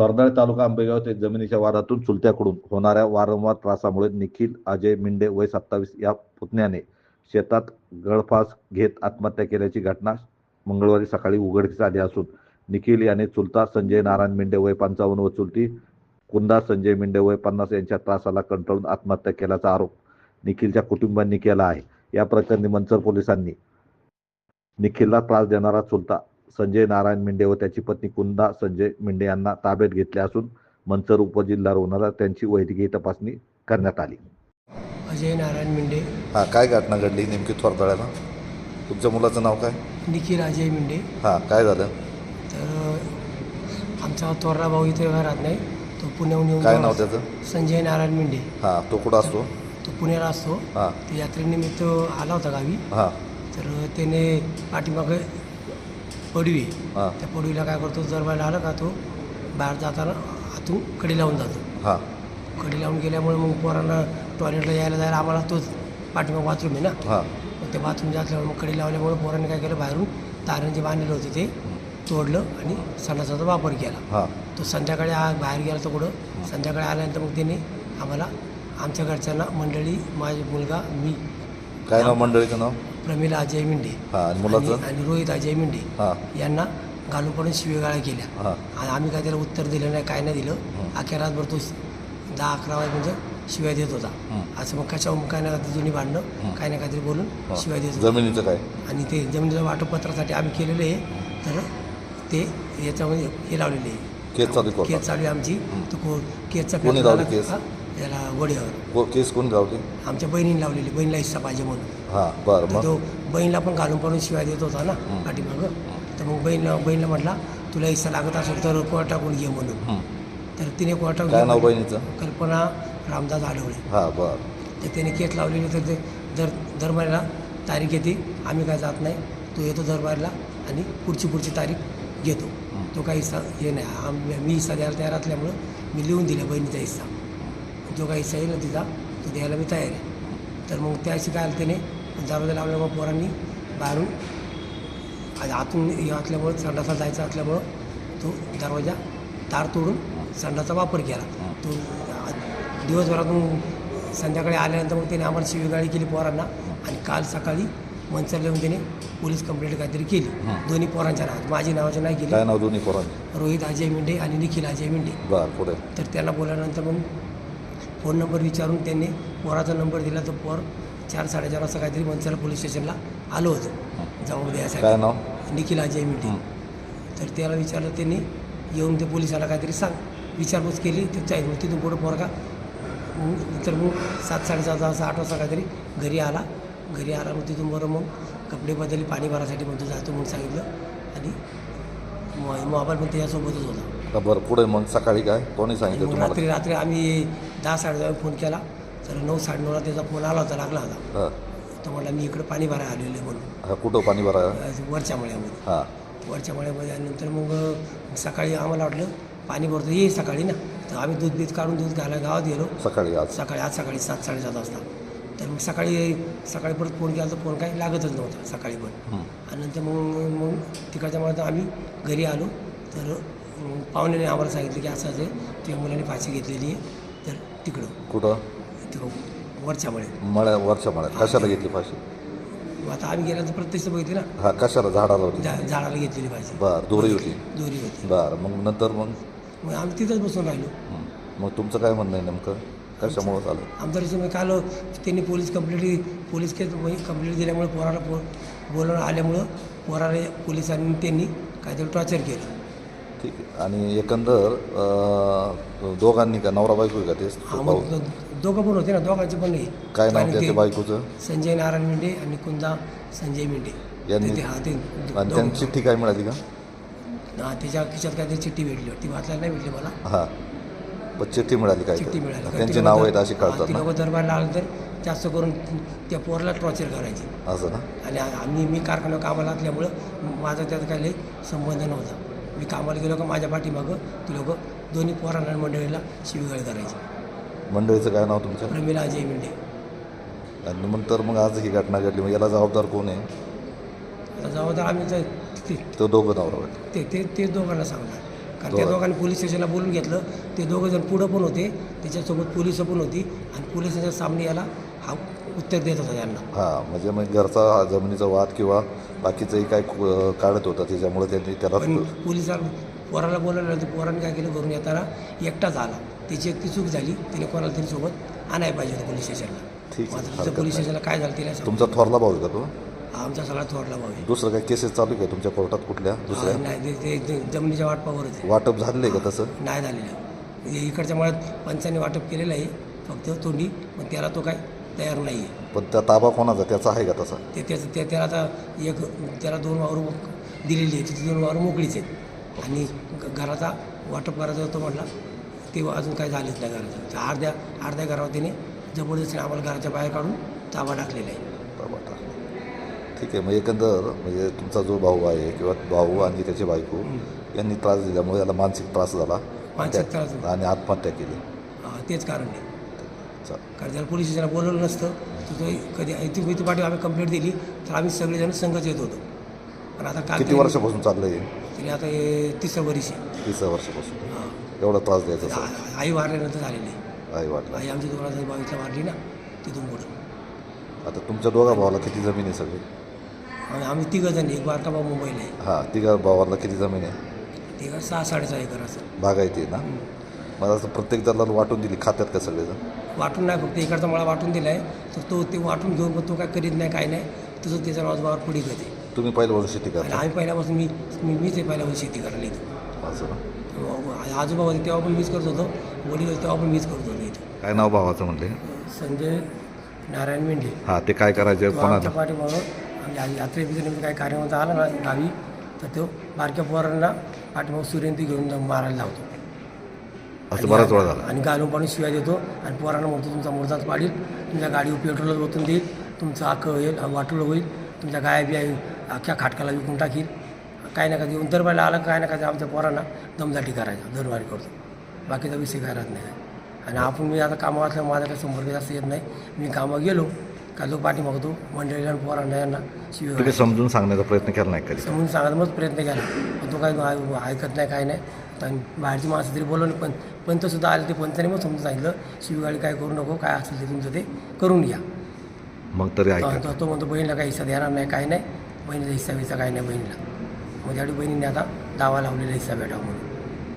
तरदाळ तालुका आंबेगाव ते जमिनीच्या वादातून चुलत्याकडून होणाऱ्या वारंवार त्रासामुळे निखिल अजय मिंडे वय सत्तावीस या पुतण्याने शेतात गळफास घेत आत्महत्या केल्याची घटना मंगळवारी सकाळी उघडकीस आली असून निखिल याने चुलता संजय नारायण मिंडे वय पंचावन्न व चुलती कुंदा संजय मिंडे वय पन्नास यांच्या त्रासाला कंटाळून आत्महत्या केल्याचा आरोप निखिलच्या कुटुंबांनी केला आहे. या प्रकरणी मंचर पोलिसांनी निखिलला त्रास देणारा चुलता संजय नारायण मिंडे व त्याची पत्नी कुंदा संजय मिंडे यांना ताब्यात घेतले असून मंचर उपजिल्हा रुग्णालयात त्यांची वैद्यकीय तपासणी करण्यात आली. अजय नारायण मिंडे. हा काय घटना घडली नेमकी थोरदळ्याला तुमच्या मुलाचं नाव काय? निखिल अजय मिंडे. हा काय झालं? तर आमचा थोरला भाऊ इथे राहत नाही. तो पुण्याहून येऊन काय नाव. त्याचं? संजय नारायण मिंडे. हा तो कुठं असतो? तो पुण्याला असतो. हा. तो यात्रेनिमित्त आला होता गावी. हा. तर त्याने पाठीमागे पडवी. हा. त्या पडवीला काय करतो जर बायला आलं का तो बाहेर जाताना आतून कडी लावून जातो. हा. कडी लावून गेल्यामुळे मग पोरांना टॉयलेटला यायला जायला आम्हाला तोच पाठीमाग बाथरूम आहे ना. हा. मग ते बाथरूम असल्यामुळे मग कडी लावल्यामुळे पोरांनी काय केलं बाहेरून तारण जे बांधलेलं होतं ते तोडलं आणि सणाचा वापर केला. तो संध्याकाळी आ बाहेर गेला तो कुठं संध्याकाळी आल्यानंतर मग त्याने आम्हाला आमच्या घरच्यांना मंडळी माझा मुलगा मी काय नाव मंडळीचं नाव? प्रमिला अजय मिंडे हा आणि आणि मुलाचं? आणि रोहित अजय मिंडे हा. यांना घालून पडून शिवेगाळ्या केल्या. हा. आणि आम्ही काय त्याला उत्तर दिलं नाही काय नाही दिलं. अख्या रातभर तो दहा अकरा वाजेपर्यंत शिव्या देत होता. असं मग कशावर काय ना काहीतरी जुनी भांडणं काय ना काहीतरी बोलून. शिव्या देत होता. जमिनीचं काय? आणि ते जमिनीच्या वाटपत्रासाठी आम्ही केलेलं आहे. तर ते याच्यामध्ये हे लावलेले आहे. केस चालू. केस चालू आहे आमची. को केसचा कोणी लावली केस? याला वड्यावर को- केस कोणी लावली आमच्या बहिणीने लावलेली बहिणीला हिस्सा पाहिजे म्हणून. हा बरं तर मग? तो बहिणीला पण घालून पडून शिवाय देत होता ना पाठीमागं. तर मग बहीणला बहिणीला म्हटला तुला हिस्सा लागत असेल तर कोर्ट टाकून घे म्हणून. हं. तर तिने टाकून काय नाव म्हणून. बहिणीचं? कल्पना रामदास आढवळे हा बरं. तर त्याने केस लावलेली तर ते दर दर महिन्याला तारीख येते आम्ही काय जात नाही तो येतो दर महिन्याला आणि पुढची पुढची तारीख घेतो. तो काही हिस्सा हे नाही आम मी हिस्सा द्यायला तयार असल्यामुळं मी लिहून दिला बहिणीचा हिस्सा. जो काही हिस्सा येईल ना तिचा तो द्यायला मी तयार आहे. तर मग त्याशी काय आलं त्याने दरवाजा लावल्यामुळं पोरांनी बाहेरून. आज आतून हे असल्यामुळं संडासा जायचा असल्यामुळं तो दरवाजा तार तोडून संडाचा वापर केला. तो दिवसभरातून संध्याकाळी आल्यानंतर मग त्याने आम्हाला शिवीगाळी केली पोरांना आणि काल सकाळी मंचर येऊन त्याने पोलीस कंप्लेंट काहीतरी केली. दोन्ही पोरांच्या नावात. माझी नावाची नाही केली. नाव दोन्ही रोहित अजय मिंडे आणि निखिल अजय मिंडे. बरं तर त्यांना बोलल्यानंतर मग फोन नंबर विचारून त्यांनी पोराचा नंबर दिला तर पोर चार साडेचार वाजता काहीतरी मंचर पोलीस स्टेशनला आलं होतं. जाऊन काय द्यायसाठी नाव? निखिल अजय मिंडे तर त्याला विचारलं त्यांनी येऊन ते पोलिसाला काहीतरी सांग. विचारपूस केली तर जाईल मग तिथून पुढं पोरगा मग तर मग सात साडेसात वाजता आठ वाजता काहीतरी घरी आला. घरी आला मग तिथून बरं मग कपडे बदलले पाणी भरासाठी म्हणतो जातो म्हणून सांगितलं. आणि मो- मोबाईल पण त्याच्यासोबतच होता. बरं? पुढे मग? सकाळी काय? कोणी सांगितलं मग तुम्हाला? रात्री रात्री आम्ही दहा साडे फोन केला. तर नऊ साडेनऊला त्याचा फोन आला होता लागला होता. हा. तो म्हटला मी इकडं पाणी भरायला आलेलो आहे म्हणून. हा कुठं पाणी भरा अं, वरच्या मळ्यामध्ये. हा. वरच्या मळ्यामध्ये आणि नंतर मग सकाळी आम्हाला वाटलं पाणी भरतो ये सकाळी ना. तर आम्ही दूध बीत काढून दूध घालायला गावात गेलो. सकाळी आज? सकाळी आज सकाळी सात साडेसात वाजता. तर मग सकाळी सकाळी परत फोन केला तर फोन काही लागतच नव्हता सकाळी पण. हं. आणि नंतर मग मग तिकडच्या मळ्यात आम्ही घरी आलो. तर मग पाहुण्याने आम्हाला सांगितलं की असं असं तुझ्या मुलाने फाशी घेतलेली आहे. तर तिकडं. कुठं? तिकडं वरच्या मळ्यात. मळ्या वरच्या मळ्यात. कशाला घेतली फाशी? आता आम्ही गेल्यानंतर प्रत्यक्ष बघितली ना. हा कशाला? झाडाला होती. झा झाडाला घेतलेली फाशी. बरं दोरी होती. दोरी होती. बरं मग नंतर मग? मग आम्ही तिथंच बसून राहिलो. हं. मग तुमचं काय म्हणणं आहे नेमकं? कशामुळं झालं? आमच्या रेशमी काल त्यांनी police complaint police case complaint दिल्यामुळे पोराला पो बोलावून आल्यामुळं पोराला पोलिसांनी त्यांनी काहीतरी टॉर्चर केलं. ठीक आहे. आणि एकंदर अं, दोघांनी का नवरा बायको का ते? हा मग दोघं पण होते ना दोघांचे पण नाही काय नाव आणि त्याच्या ते बायकोचं? संजय नारायण मेंढे आणि कुंदा संजय मेंढे यांनी- ते- ते- हा ते आणि दोघं- त्यांची चिठ्ठी काय मिळाली का? हा त्याच्या खिशात काहीतरी चिठ्ठी भेटली ती वाचल्याला नाही भेटली मला. हां. पण चिठ्ठी मिळाली काय चिठ्ठी मिळाली. त्यांची नावं आहेत अशी हा, कळतात ती ना. लोकं दरबारला आलं तर जास्त करून त्या पोराला टॉर्चर करायची. असं ना? आणि आ- आम्ही मी कारखान्यात कामाला असल्यामुळं माझा त्यात काही लई संबंध नव्हता. मी कामाला गेलो का माझ्या पाठीमागं ती लोक दोन्ही पोरांना आणि मंडळीला शिवीगाळी करायची. मंडळीचं काय नाव तुमचं? प्रमिला अजय मिंडे. आणि नंतर मग आज ही घटना घडली. मग याला जबाबदार कोण आहे? आता जबाबदार आम्ही तर ते- तो दोघं नवरा बायको. ते ते ते दोघांना सांगणार. कारण त्या दोघांनी पोलीस स्टेशनला बोलून घेतलं. ते दोघं जण पुढं पण होते. त्याच्यासोबत पोलिसं पण होती. आणि पोलिसाच्या सामने याला हा उत्तर देत होता यांना हां म्हणजे मग घरचा हा जमिनीचा वाद किंवा बाकीचंही काय कु- काढत होता. त्याच्यामुळे त्यांनी त्याला पण पोलिसां पोराला बोलावलं तर पोराने काय केलं? घरून येताना एकटाच आला त्याची एक ती चूक झाली. तिने कोणाला तरी सोबत आणायला पाहिजे होतं पोलीस स्टेशनला. ठीक आहे, हरकत पोलीस नाही. स्टेशनला काय झालं तिला सांग तुमचा थोरला भाऊ आहे का तो? आमचा सगळा थोडला भाऊ आहे. दुसरं काही केसेस चालू आहे का तुमच्या कोर्टात कुठल्या दुसऱ्या? हा, नाही ते- ते- ते जमिनीच्या वाटपावरच आहे. वाटप झालेलं आहे का तसं? नाही झालेलं. इकडच्या मुळात पंचांनी वाटप केलेलं आहे फक्त तोंडी पण त्याला तो काय तयार नाही आहे पण त्या ताबा कोणाचा? त्याचा आहे का तसा? ते त्याचं त्या त्याला आता एक त्याला दोन वावर दिलेली आहे तिथे दोन वावर मोकळीच आहेत. आणि ग- घराचा वाटप करायचा होतं म्हटला ते अजून काही झालेच नाही घराचं. त्या अर्ध्या अर्ध्या घरावर त्याने जबरदस्तीने आम्हाला घराच्या बाहेर काढून ताबा टाकलेला आहे. ताबा टाकला. ठीक आहे मग एकंदर म्हणजे तुमचा जो भाऊ आहे किंवा भाऊ आणि त्याची बायको यांनी त्रास दिल्यामुळे याला मानसिक त्रास झाला. मानसिक त्रास झाला. आणि आत्महत्या केली. हा, तेच कारण आहे. कारण त्याला पोलीस स्टेशनला बोलवलं नसतं तर तो कधी इथे इथे पाठी आम्ही कंप्लेंट दिली तर आम्ही सगळेजण संघच येत होतो. पण आता काल किती वर्षापासून चाललंय हे? तरी आता हे तिसरं वर्ष आहे. तिसऱ्या वर्षापासून. हा. एवढा त्रास द्यायचा सर? आ- आई वारल्यानंतर झालेली आहे. आई वाटला आई आमची दोन हजार बावीसला वारली ना तिथून पुढं आता तुमच्या दोघा भावाला किती जमीन आहे सगळी? आणि आम्ही तिघं जण एक बारका भाऊ मुंबईला आहे. हां तिघा भावाला किती जमीन आहे? तिघं सहा साडेसहा एकर असं. बागायती आहे ना? मला असं प्रत्येक जणाला वाटून दिली खात्यात का सगळेजण? वाटून नाही फक्त इकडचा मला वाटून दिला आहे तर तो ते वाटून घेऊन पण तो काय करीत नाही काय नाही. तसं त्याच्या रोजगार पुढे करते तुम्ही पहिल्यापासून शेती आणि करता आम्ही पहिल्यापासून मी मी मीच आहे पहिल्यापासून शेती करायला इथं. असं ना आजोबा होते तेव्हा पण मीच करत होतो वडील होते तेव्हा पण मीच करत होतो इथं. काय नाव भावाचं म्हणले? संजय नारायण मेंढे. हां ते काय करायचे कोणाला आमच्या पाठीमागं आणि नेमकं काही कार्यक्रम आला ना गावी तर तो बारक्या पोरांना पाठीमागं सूर्यंती घेऊन जाऊन मारायला लावतो. असं बराच वेळा झाला. आणि घालून पाणी शिवाय देतो आणि पोरांना म्हणतो तुमचा मुर्दाच पाडील तुमच्या गाडीवर पेट्रोल ओतून देईल तुमचं अख्खं होईल वाटोळं होईल तुमच्या गाय बिया अख्ख्या खाटकाला विकून टाकील. काय ना येऊन दरबारला आलं काय ना काय आमच्या पोरांना दमदाटी करायचं दरबारी करतो. बाकीचा विषय काय राहत नाही. आणि आपण मी आता कामावर असल्यामुळे माझा काही संपर्क जास्त येत नाही. मी कामावर गेलो का लोक पाठी मागतो मंडळीला पोरांना यांना शिवाय तुम्ही समजून सांगण्याचा प्रयत्न केला नाही कधी? समजून सांगायला मग प्रयत्न केला. पण तो काही ऐ- ऐकत नाही काय नाही. आणि बाहेरची माणसं तरी बोलवलं पण पंत सुद्धा आले ते पंचाने मग समजून सांगितलं शिवगाडी काय करू नको काय असेल ते तुमचं ते करून घ्या. मग तरी ऐका. तो- तो म्हणतो बहिणीला काही हिस्सा देणार नाही काय नाही. बहिणीचा हिस्सा विस्सा काही नाही बहिणीला. मग त्यावेळी बहिणीने आता दावा लावलेला हिस्सा भेटावा म्हणून.